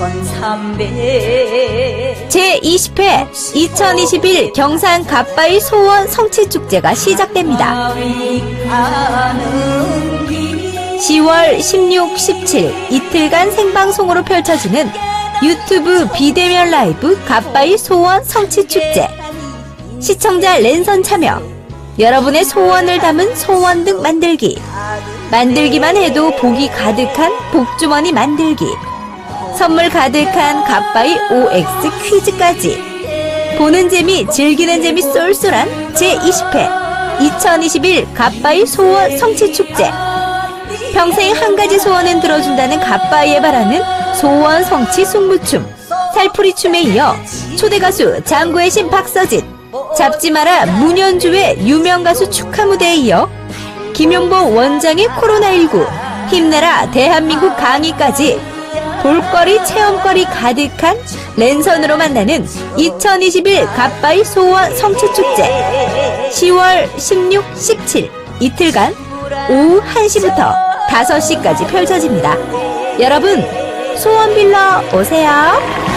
천삼백 제20회 2021 경산 갓바위 소원 성취축제가 시작됩니다. 가는 길 10월 16, 17 이틀간 생방송으로 펼쳐지는 유튜브 비대면 라이브 갓바위 소원 성취축제. 시청자 랜선 참여. 여러분의 소원을 담은 소원 등 만들기. 만들기만 해도 복이 가득한 복주머니 만들기. 선물 가득한 갓바위 OX 퀴즈까지. 보는 재미, 즐기는 재미 쏠쏠한 제20회 2021 갓바위 소원 성취축제. 평생 한 가지 소원은 들어준다는 갓바위에 바라는 소원 성취 숙무춤, 살풀이 춤에 이어 초대 가수 장구의 신 박서진, 잡지 마라 문현주의 유명 가수 축하 무대에 이어 김용보 원장의 코로나19, 힘내라 대한민국 강의까지 볼거리 체험거리 가득한 랜선으로 만나는 2021 갓바위 소원 성취축제 10월 16, 17 이틀간 오후 1시부터 5시까지 펼쳐집니다. 여러분, 소원 빌러 오세요.